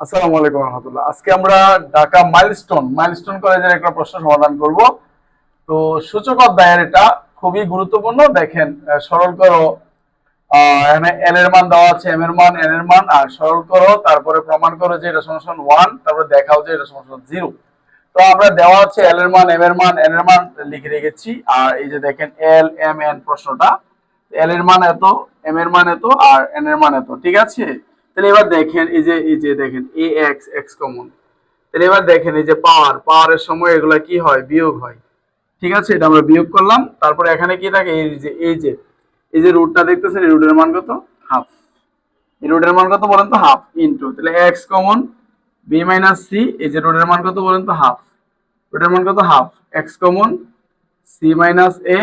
আসসালামু আলাইকুম রহমতুল্লাহ। আজকে আমরা ঢাকা মাইলস্টোন মাইলস্টোন কলেজের একটা প্রশ্ন সমাধান করব। তো সূচক অধ্যায়ের এটা খুবই গুরুত্বপূর্ণ। দেখেন সরল করো এল এর মান দেওয়া আছে এম এর মান এন এর মান, আর সরল করো, তারপরে প্রমাণ করো যে এটা সমান ওয়ান তারপরে দেখাও যে এটা সমান জিরো তো আমরা দেওয়া আছে এল এর মান এম এর মান এন এর মান লিখে রেখেছি। আর এই যে দেখেন এল এম এন প্রশ্নটা এল এর মান এত এম এর মান এত, আর এন এর মান এত, ঠিক আছে? তাহলে এবার দেখেন, এই যে এই যে দেখেন এ এক্স এক্স কমন তাহলে এবার দেখেন, এই যে পাওয়ার পাওয়ারের সময় এগুলা কি হয়? বিয়োগ হয়। ঠিক আছে? এটা আমরা বিয়োগ করলাম। তারপরে এখানে কি থাকে? এই যে এই যে এই যে রুটটা দেখতেছেন, এই রুটের মান কত? হাফ এই রুটের মান কত বলেন তো? হাফ ইনটু তাহলে X common B minus C এই যে রুটের মান কত বলেন তো? হাফ রুটের মান কত? Half X common C minus A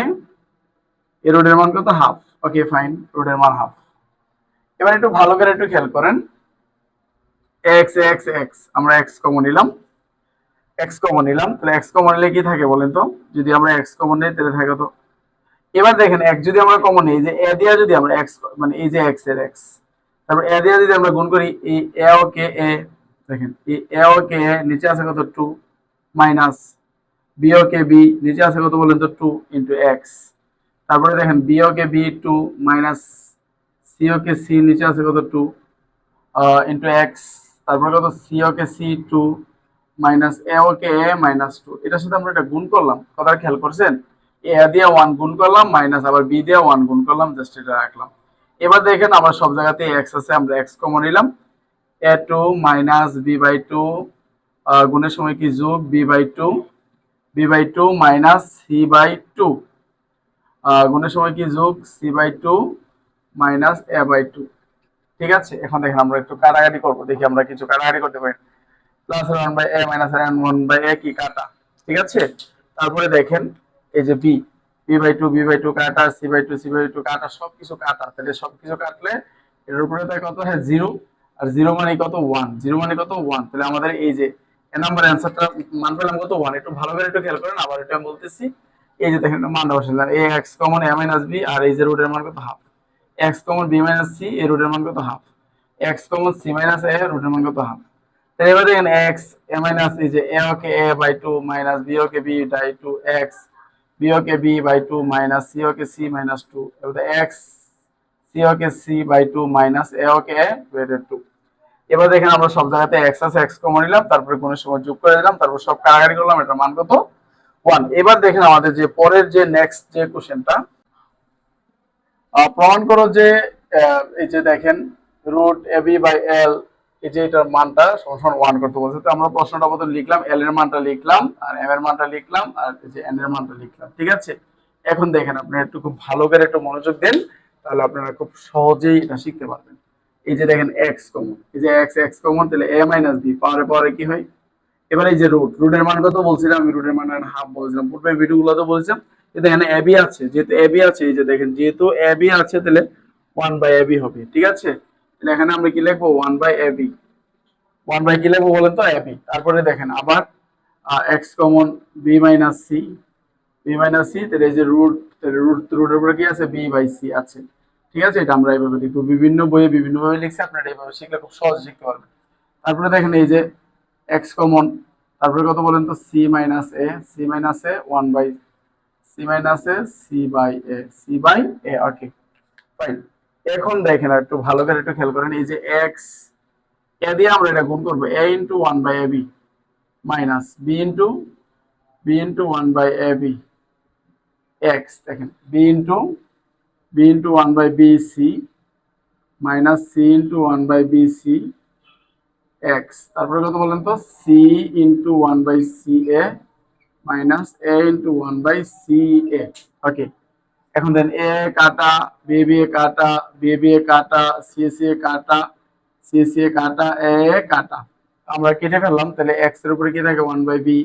এর রুটের মান কত? হাফ ওকে ফাইন রুটের মান হাফ এবার একটু ভালো করে একটু খেয়াল করেন। এক্স এক্স এক্স আমরা এক্স কমন নিলাম। এক্স কমন নিলাম। তাহলে এক্স কমন নিলে কি থাকে বলেন তো? যদি আমরা এক্স কমন নিই, তাহলে থাকে তো? এবার দেখেন এক যদি আমরা কমন নিই যে এ দিয়া যদি আমরা এক্স মানে এই যে এক্সের এক্স তারপর এ দিয়া যদি আমরা গুণ করি, এই এ ও কে এ দেখেন, এই এ ও কে এ নিচে আছে কত? Two minus B okay B নিচে আছে কত বলেন তো? টু ইন্টু এক্স তারপরে দেখেন B okay B two minus C okay C নিচে আছে কত টু ইন্টু এক্স তারপরে কত? C okay C two minus A okay A minus two এটার সাথে আমরা এটা গুণ করলাম। কথা খেয়াল করছেন? এ দিয়ে ওয়ান গুণ করলাম মাইনাস আবার বি দিয়ে ওয়ান গুণ করলাম জাস্ট এটা রাখলাম। এবার দেখেন আমার সব জায়গাতে এক্স আছে, আমরা এক্স কমন নিলাম। A two minus B by two গুণের সময় কি যোগ? B by two B by two minus C by two গুণের সময় কি যোগ? C by two minus A by two ঠিক আছে? এখন দেখেন আমরা একটু কাটাকাটি করব, দেখি আমরা কিছু কাটাকাটি করতে পারি। Plus one by A minus N one by A কি কাটা? ঠিক আছে? তারপরে দেখেন, এই যে B B by two B by two কাটা C by two C by two কাটা সব কিছু কাটা। তাহলে সব কিছু কাটলে এর উপরে থাকে কত হয়? জিরো আর জিরো মানে কত? ওয়ান জিরো মানে কত? ওয়ান তাহলে আমাদের এই যে এ নাম্বার অ্যান্সারটা মান পেলাম কত? ওয়ান একটু ভালো করে একটু খেয়াল করেন, আবার এটা আমি বলতেছি। এই যে দেখেন মানটা বসালাম A X common A minus B আর এই যে রুটের মান কত? Half X common B minus C এর রুটের মান কত half X common C minus A রুটের মান কত হাফ তাহলে এবার দেখেন এক্স এ মাইনাস এই যে A okay A by two minus B okay B by two X B okay B by two minus C okay C minus two এবার X C okay C by two minus A okay A by two এবার দেখেন আমরা সব জায়গাতে x আছে x common নিলাম, তারপরে কোন সময় যোগ করে দিলাম, তারপর সব কারাগারি করলাম, এটার মান কত? ওয়ান এবার দেখেন আমাদের যে পরের যে নেক্সট যে কোশ্চেনটা প্রমাণ করো যে এই যে দেখেন root A B by L এই যে এটার মানটা সমান ওয়ান করতে বলছে। তো আমরা প্রশ্নটা মতো লিখলাম এল এর মানটা লিখলাম, আর এম এর মানটা লিখলাম, আর এই যে এন এর মানটা লিখলাম, ঠিক আছে? এখন দেখেন আপনারা একটু খুব ভালো করে একটু মনোযোগ দেন, তাহলে আপনারা খুব সহজেই এটা শিখতে পারবেন। এই যে দেখেন এক্স কমন এই যে এক্স এক্স কমন তাহলে এ মাইনাস বি পাওয়ারে পাওয়ারে কি হয়? এবার এই যে রুট রুটের মান কত বলছিলাম? আমি রুটের মান হাফ বলছিলাম পূর্বে ভিডিওগুলো তো বলছিলাম। এখানে এবি আছে, যেহেতু এবি আছে, এই যে দেখেন, যেহেতু এবি আছে, তাহলে ওয়ান বাই এবি হবে, ঠিক আছে? তাহলে এখানে আমরা কি লিখব? One by AB one by কি লিখব বলেন তো? এবি তারপরে দেখেন, আবার X common B minus C B minus C তাহলে এই যে রুট রুট রুটের উপরে কি আছে? বি বাই সি আছে। ঠিক আছে? এটা আমরা এইভাবে লিখব। বিভিন্ন বইয়ে বিভিন্নভাবে লিখছি, আপনারা এইভাবে শিখলে খুব সহজ শিখতে পারবেন। তারপরে দেখেন, এই যে এক্স কমন তারপরে কত বলেন তো? C minus A C minus A one by C minus A C by A C by A okay fine এখন দেখেন একটু ভালো করে একটু খেয়াল করেন, এই যে এক্স এ দিয়ে আমরা এটা গুণ করব A into one by A B minus B into B into one by A B X দেখেন B into B into one by B C minus C into one by B C X তারপরে কত বলেন তো? C into one by C A minus A into one by C A okay এখন দেন এ কাটা B B A কাটা B B A কাটা C C এ কাটা C C এ কাটা এ কাটা। আমরা কেটে ফেললাম, তাহলে এক্সের উপরে কি থাকে? One by B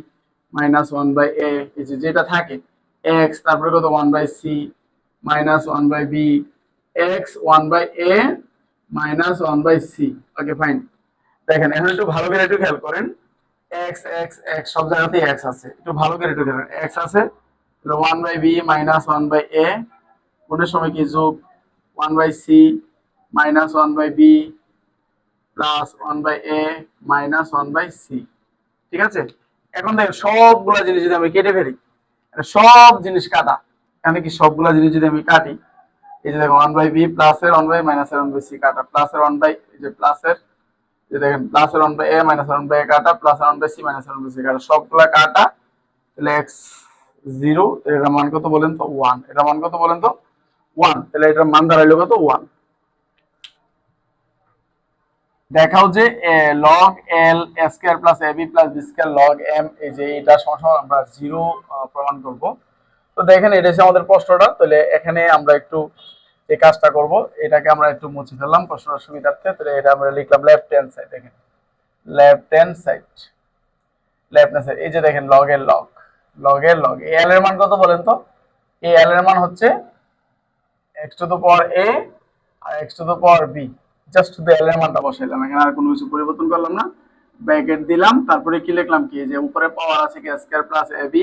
minus one by A যেটা থাকে এক্স তারপরে কত? One by C minus one by B X one by A minus one by C okay fine দেখেন, এখন একটু ভালো করে একটু খেয়াল করেন। এক্স এক্স এক্স সব জায়গাতেই এক্স আছে। একটু ভালো করে একটু খেয়াল এক্স আছে one by B minus one by A কোনের সময় কি যোগ one by C minus one by B plus one by A minus one by C ঠিক আছে? এখন দেখেন, সবগুলা জিনিস যদি আমি কেটে ফেলি সব জিনিস কাটা। এখানে কি সবগুলা জিনিস যদি আমি কাটি, এই যে দেখো ওয়ান বাই বি প্লাস এর ওয়ান বাই মাইনাস এর ওয়ান বাই সি কাটা। প্লাস এর ওয়ান বাই এই যে প্লাস এর যে দেখেন plus one by A minus one by কাটা plus one by C minus one by C কাটা, সবগুলা কাটা, তাহলে এক্স জিরো এটার মান কত বলেন তো? ওয়ান এটার মান কত বলেন তো? ওয়ান তাহলে এটার মান দাঁড়াইলো কত? ওয়ান দেখাও যে log L square plus AB plus B square log M এই যে এটা আমরা জিরো প্রমাণ করব। তো দেখেন, এটা হচ্ছে আমাদের প্রশ্নটা। তাহলে এখানে আমরা একটু এই কাজটা করব, এটাকে আমরা একটু মুছে ফেললাম প্রশ্নটার সুবিধার্থে, তাহলে এটা আমরা লিখলাম লেফট হ্যান্ড সাইড দেখেন। Left hand side left hand side এই যে দেখেন লগ এর লগ লগ এর লগ এই এল এর মান কত বলেন তো? এই এল এর মান হচ্ছে x to the power a আর x to the power b just শুধু এল এর মানটা বসাইলাম, এখানে আর কোনো কিছু পরিবর্তন করলাম না। ব্র্যাকেট দিলাম, তারপরে কি লিখলাম কি? যে উপরে পাওয়ার আছে কি? Square plus ab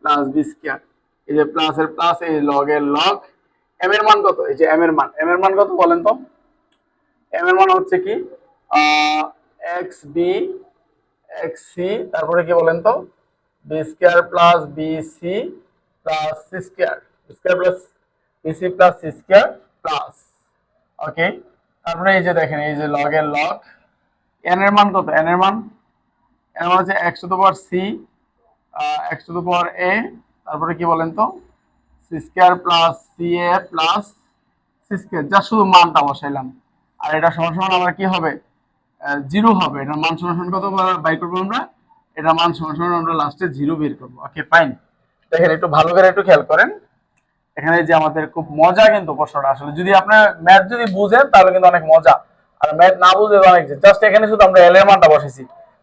plus b square এই যে প্লাস এর প্লাস এই লগ এর লগ m এর মান কত? এই যে m এর মান। M এর মান কত বলেন তো? M এর মান হচ্ছে কি? x b, x c, তারপরে কি বলেন তো? B square plus b c plus c square square plus b c plus c square plus okay তারপরে এই যে দেখেন, এই যে লগ এর লগ n এর মান কত? N এর মান? N এর মান হচ্ছে to the power x to the power a, তারপরে কি বলেন তো? Square plus ca plus c square যা শুধু মানটা বসাইলাম। আর এটা সমান সমান হবে? জিরো হবে। মান সমান সমান কত বাই করব আমরা? এটার মান সমান সমান আমরা লাস্টে জিরো বের করব। ওকে ফাইন দেখেন, একটু ভালো করে একটু খেয়াল করেন। এখানে যে আমাদের খুব মজা কিন্তু প্রশ্নটা। আসলে যদি আপনার ম্যাথ যদি বুঝেন, তাহলে কিন্তু অনেক মজা। আর ম্যাথ না বুঝলে অনেক জাস্ট এখানে শুধু আমরা এল মানটা বসেছি।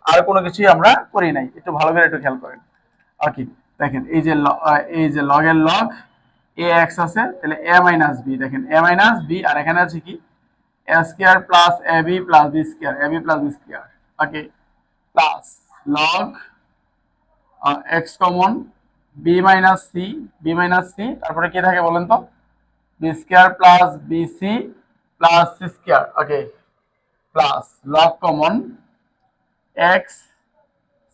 আর কোনো কিছুই আমরা করি নাই। একটু ভালো করে একটু খেয়াল করেন। ওকে দেখেন, এই যে এই যে লগ এর লগ এ এক্স আছে, তাহলে এ মাইনাস বি দেখেন এ মাইনাস বি আর এখানে আছে কি? A square plus A B plus B square A B plus B square okay plus log X common B minus C B minus C তারপরে কি থাকে বলেন তো? B square plus B C plus C square okay plus log common X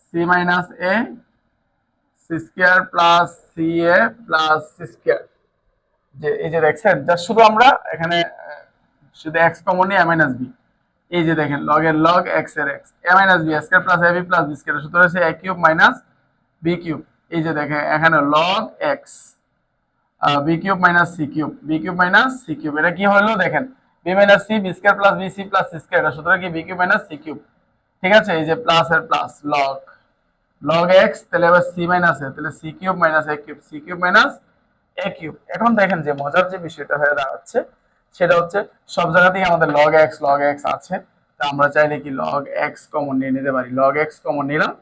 C minus A C square plus C A plus C square যে, এই যে দেখছেন, যা শুধু আমরা এখানে শুধু এক্স কমন নিয়ে এ মাইনাস বি এই যে দেখেন লগ এর লগ এক্সের x a minus b square plus a b plus b square সূত্র হচ্ছে a cube minus b cube এই যে দেখেন, এখানে log x b cube minus c cube b cube minus c cube এটা কি হলো দেখেন b minus c b square plus b c plus c square এটা সূত্র কি? B cube minus c cube ঠিক আছে? এই যে প্লাস এর প্লাস লগ লগ এক্স তাহলে এবার সি মাইনাস এ, তাহলে c cube minus a cube c cube minus a cube এখন দেখেন যে মজার যে বিষয়টা হয়ে দাঁড়াচ্ছে, সেটা হচ্ছে সব জায়গাতেই আমাদের লগ এক্স লগ এক্স আছে। তা আমরা চাইলে কি লগ এক্স কমন নিয়ে নিতে পারি? লগ এক্স কমন নিলাম।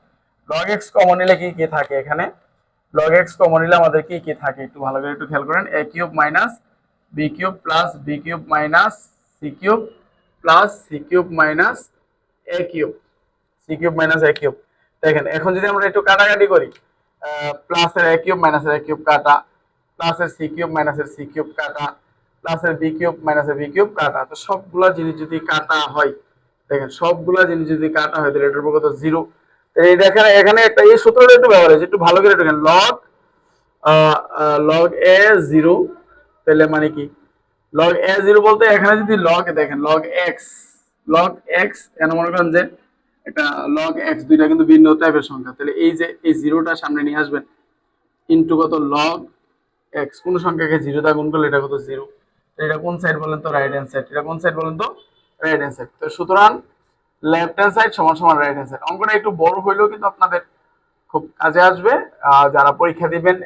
লগ এক্স কমন নিলে কি কি থাকে এখানে? লগ এক্স কমন নিলে আমাদের কি কি থাকে? একটু ভালো করে একটু খেয়াল করেন। A cube minus b cube plus b cube minus c cube plus c cube minus a cube c cube minus a cube দেখেন, এখন যদি আমরা একটু কাটাকাটি করি প্লাসের এ কিউব মাইনাসের এ কিউব কাটা প্লাসের সি কিউব মাইনাসের সি কিউব কাটা প্লাসের বি কিউব মাইনাসের বি কিউব কাটা। তো সবগুলা জিনিস যদি কাটা হয়, দেখেন সবগুলা জিনিস যদি কাটা হয়, তাহলে এটার উপর কত? জিরো এই দেখেন, এখানে একটা এই সূত্রটা একটু ব্যবহার হয়েছে একটু ভালো করে দেখেন। লগ লগ এ জিরো তাহলে মানে কি? লগ এ জিরো বলতে এখানে যদি লগ দেখেন লগ এক্স লগ এক্স কেন মনে করেন যে এটা লগ এক্স দুইটা কিন্তু ভিন্ন টাইপের সংখ্যা। তাহলে এই যে, এই জিরোটা সামনে নিয়ে আসবেন ইন্টু কত? লগ এক্স কোন সংখ্যাকে জিরো দা গুণ করলে এটা কত জিরো এটা কোন সাইড বলেন তো? রাইট হ্যান্ড সাইড এটা কোন সাইড বলেন তো? রাইট হ্যান্ড সাইড তো সুতরাং লেফট হ্যান্ড সাইড সমান সমান রাইট হ্যান্ড সাইড অঙ্কটা একটু বড় হইলেও কিন্তু আপনাদের খুব কাজে আসবে। যারা পরীক্ষা দিবেন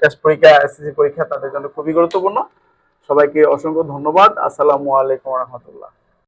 টেস্ট পরীক্ষা এসএসসি পরীক্ষা তাদের জন্য খুবই গুরুত্বপূর্ণ। সবাইকে অসংখ্য ধন্যবাদ। আসসালামু আলাইকুম রহমতুল্লাহ।